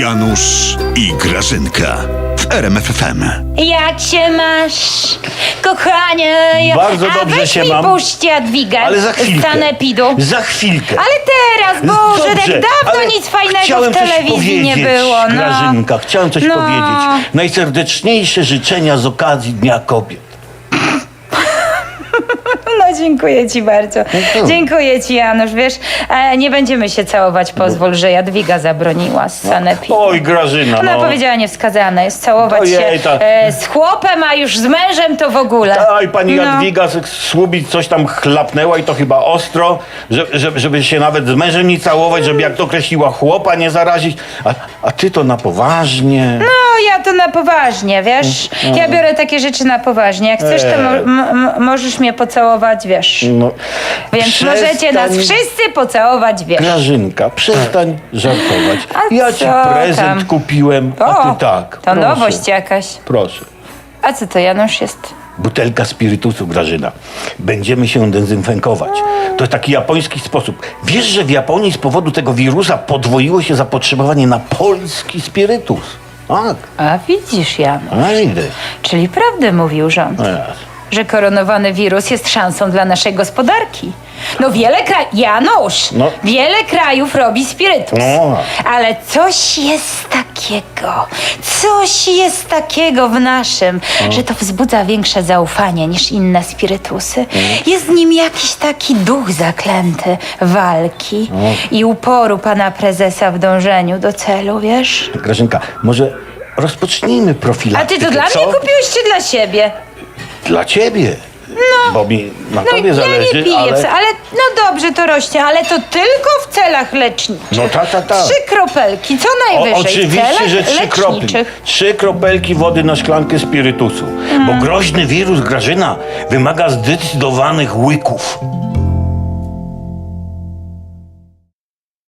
Janusz i Grażynka w RMFFM. Jak się masz, kochanie? Bardzo A dobrze weź się mi mam. puść Jadwigę Ale za chwilkę. z Sanepidu. Za chwilkę. Ale teraz, Boże, Dobrze, tak dawno ale nic fajnego chciałem w coś telewizji nie powiedzieć, było. No. Grażynka, chciałem coś No. powiedzieć. Najserdeczniejsze życzenia z okazji Dnia Kobiet. No dziękuję ci bardzo. co? Dziękuję ci, Janusz. Wiesz, e, nie będziemy się całować, pozwól, że Jadwiga zabroniła z Sanepidu. Oj, Grażyna, Ona no. powiedziała niewskazane jest całować Ojej, się ta- e, z chłopem, a już z mężem to w ogóle. Aj, pani No. Jadwiga z- słubić coś tam chlapnęła i to chyba ostro, że, że, żeby się nawet z mężem nie całować, żeby jak to określiła chłopa nie zarazić. A, a ty to na poważnie. No, ja to na poważnie, wiesz? Ja biorę takie rzeczy na poważnie. Jak chcesz, to mo- m- m- możesz mnie pocałować, wiesz? No, Więc przestań- możecie nas wszyscy pocałować, wiesz? Grażynka, przestań żartować. A Ja ci co prezent tam? kupiłem, a ty tak. to Proszę, nowość jakaś. Proszę. A co to, Janusz, jest? Butelka spirytusu, Grażyna. Będziemy się dezynfekować. To jest taki japoński sposób. Wiesz, że w Japonii z powodu tego wirusa podwoiło się zapotrzebowanie na polski spirytus? Tak. A widzisz, Janusz. A idę. Czyli prawdę mówił rząd. Że koronowany wirus jest szansą dla naszej gospodarki. No wiele krajów, Janusz, No. wiele krajów robi spirytus. No. Ale coś jest takiego, coś jest takiego w naszym, że to wzbudza większe zaufanie niż inne spirytusy. Jest w nim jakiś taki duch zaklęty walki i uporu pana prezesa w dążeniu do celu, wiesz? Grażynka, może rozpocznijmy A profilaktykę, ty to dla co? mnie kupiłeś czy dla siebie? Dla ciebie. No. Bo mi na No tobie ja zależy, nie piję, ale... ale... ale no dobrze to rośnie, ale to tylko w celach leczniczych. No ta, ta, ta. Trzy kropelki, co O, najwyżej w oczywiście, celach że trzy kropli. leczniczych. Trzy kropelki wody na szklankę spirytusu. Bo groźny wirus Grażyna wymaga zdecydowanych łyków.